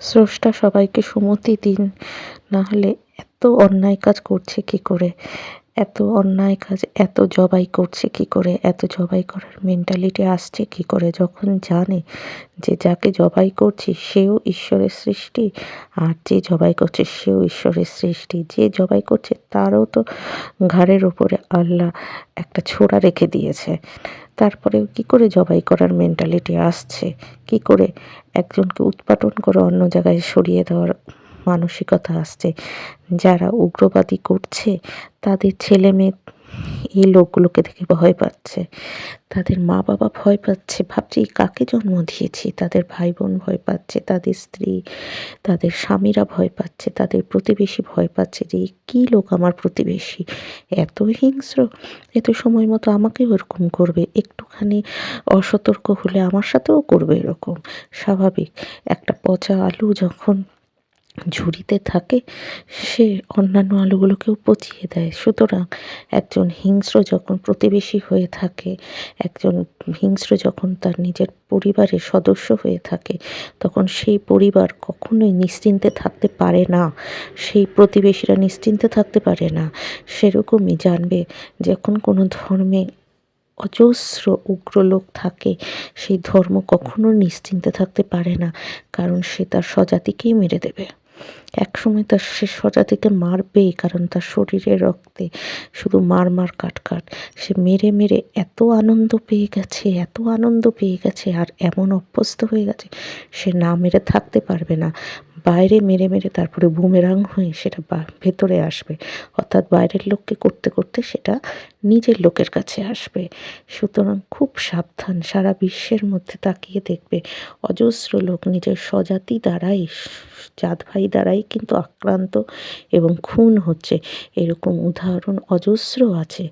স্রষ্টা সবাইকে সুমতি দিন। না হলে এত অন্যায় কাজ করছে কি করে? এত অন্যায় কাজ, এত জবাই করছে কি করে? এত জবাই করার মেন্টালিটি আসছে কি করে? যখন জানে যে যাকে জবাই করছি সেও ঈশ্বরের সৃষ্টি, আর যে জবাই করছে সেও ঈশ্বরের সৃষ্টি। যে জবাই করছে তারও তো ঘাড়ের ওপরে আল্লাহ একটা ছোড়া রেখে দিয়েছে। তারপরেও কি করে জবাই করার মেন্টালিটি আসছে? কি করে একজনকে উৎপাটন করে অন্য জায়গায় সরিয়ে দেওয়ার মানসিকতা আসছে। যারা উগ্রবাদী করছে, তাদের ছেলে মেয়ে এই লোকগুলোকে দেখে ভয় পাচ্ছে। তাদের মা বাবা ভয় পাচ্ছে। ভাবছে কাকে জন্ম দিয়েছি? তাদের ভাই বোন ভয় পাচ্ছে, তাদের স্ত্রী, তাদের স্বামীরা ভয় পাচ্ছে, তাদের প্রতিবেশী ভয় পাচ্ছে যে, কী লোক আমার প্রতিবেশী? এত হিংস্র, এত সময় মতো আমাকেও এরকম করবে। একটুখানি অসতর্ক হলে আমার সাথেও করবে এরকম। স্বাভাবিক, একটা পচা আলু যখন ঝুড়িতে থাকে, সে অন্যান্য আলুগুলোকেও পচিয়ে দেয়। সুতরাং একজন হিংস্র যখন প্রতিবেশী হয়ে থাকে, একজন হিংস্র যখন তার নিজের পরিবারের সদস্য হয়ে থাকে, তখন সেই পরিবার কখনোই নিশ্চিন্তে থাকতে পারে না। সেই প্রতিবেশীরা নিশ্চিন্তে থাকতে পারে না। সেরকমই জানবে যখন কোনো ধর্মে অজস্র উগ্র লোক থাকে, সেই ধর্ম কখনো নিশ্চিন্তে থাকতে পারে না, কারণ সে তার স্বজাতিকেই মেরে দেবে। একসময় তার সে সজা থেকে মারবেই, কারণ তার শরীরে রক্তে শুধু মার মার কাট কাট। সে মেরে মেরে এত আনন্দ পেয়ে গেছে, এত আনন্দ পেয়ে গেছে, আর এমন অভ্যস্ত হয়ে গেছে, সে না মেরে থাকতে পারবে না। বাইরে মেরে মেরে তারপরে বুমেরাং হয়ে সেটা ভেতরে আসবে। অর্থাৎ বাইরের লোককে করতে করতে সেটা নিজের লোকের কাছে আসবে। সুতরাং খুব সাবধান, সারা বিশ্বের মধ্যে তাকিয়ে দেখবে। অজস্র লোক নিজের স্বজাতি দ্বারাই জাত ভাই দ্বারাই কিন্তু আক্রান্ত এবং খুন হচ্ছে। এরকম উদাহরণ অজস্র আছে।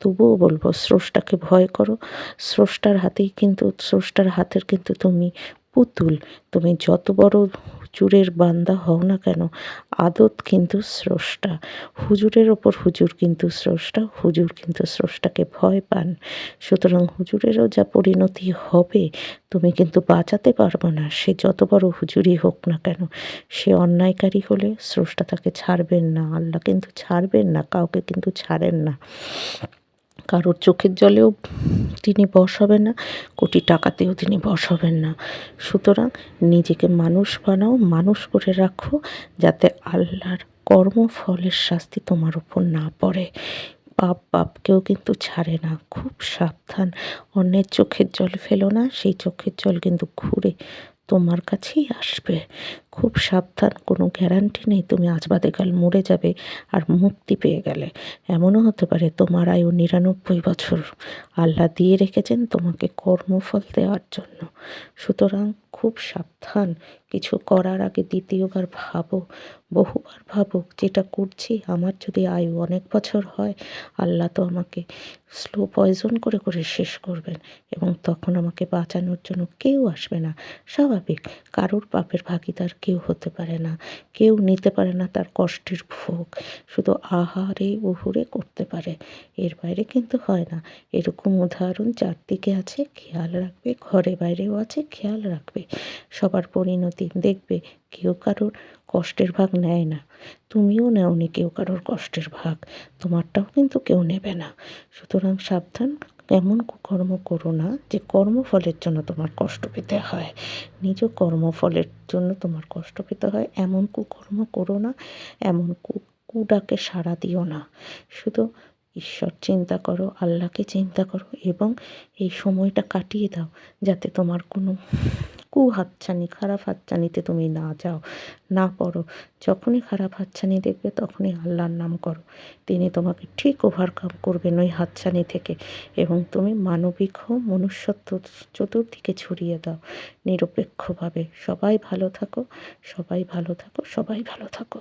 তবুও বলব, স্রষ্টাকে ভয় করো। স্রষ্টার হাতেই কিন্তু, স্রষ্টার হাতের কিন্তু তুমি পুতুল। তুমি যত বড় হুজুরের বান্দা হও না কেন? আদত কিন্তু স্রষ্টা। হুজুরের ওপর হুজুর কিন্তু স্রষ্টা, হুজুর কিন্তু স্রষ্টাকে ভয় পান। সুতরাং হুজুরেরও যা পরিণতি হবে, তুমি কিন্তু বাঁচাতে পারবে না। সে যত বড় হুজুরই হোক না কেন, সে অন্যায়কারী হলে স্রষ্টা তাকে ছাড়বেন না। আল্লাহ কিন্তু ছাড়বেন না, কাউকে কিন্তু ছাড়েন না। কারোর চোখের জলেও তিনি বশ হবেন না, কোটি টাকাতেও তিনি বশ হবেন না। সুতরাং নিজেকে মানুষ বানাও, মানুষ করে রাখো, যাতে আল্লাহর কর্মফলের শাস্তি তোমার উপর না পড়ে। পাপ পাপকেও কিন্তু ছাড়ে না, খুব সাবধান। অন্যের চোখের জল ফেলো না, সেই চোখের জল কিন্তু ঘুরে তোমার কাছেই আসবে। খুব সাবধান, কোনো গ্যারান্টি নেই, তুমি আজ বাদে কাল মরে যাবে আর মুক্তি পেয়ে গেলে। এমনও হতে পারে তোমার আয়ু নিরানব্বই বছর। আল্লাহ দিয়ে রেখেছেন তোমাকে কর্মফল দেওয়ার জন্য। সুতরাং খুব সাবধান কিছু করার আগে দ্বিতীয়বার ভাবো, বহুবার ভাবুক যেটা করছি। আমার যদি আয়ু অনেক বছর হয়, আল্লাহ তো আমাকে স্লো পয়জন করে করে শেষ করবেন এবং তখন আমাকে বাঁচানোর জন্য কেউ আসবে না। স্বাভাবিক, কারোর পাপের ভাগিদার কেউ হতে পারে না, কেউ নিতে পারে না তার কষ্টের ভোগ। শুধু আহারে, উহুরে করতে পারে, এর বাইরে কিন্তু হয় না। এরকম উদাহরণ চারদিকে আছে, খেয়াল রাখবে, ঘরে বাইরেও আছে, খেয়াল রাখবে। সবার পরিণতি দেখবে কেউ কারোর কষ্টের ভাগ নেয় না। তুমিও নেওনি কেউ কারোর কষ্টের ভাগ, তোমারটাও কিন্তু কেউ নেবে না। সুতরাং সাবধান, এমন কুকর্ম করো না যে কর্মফলের জন্য তোমার কষ্ট পেতে হয়। নিজ কর্মফলের জন্য তোমার কষ্ট পেতে হয়। এমন কুকর্ম করো না, এমন কু, কুডাকে সাড়া দিও না। শুধু ঈশ্বর, চিন্তা করো, আল্লাহকে চিন্তা করো এবং এই সময়টা কাটিয়ে দাও যাতে তোমার কোনো কু হাতছানি খারাপ হাতছানিতে তুমি না যাও, না পড়ো। যখনই খারাপ হাতছানি দেখবে তখনই আল্লাহর নাম করো। তিনি তোমাকে ঠিক ওভারকাম করবেন ওই হাতছানি থেকে এবং তুমি মানবিক হও, মনুষ্যত্ব চতুর্দিকে ছড়িয়ে দাও নিরপেক্ষভাবে। সবাই ভালো থাকো, সবাই ভালো থাকো, সবাই ভালো থাকো।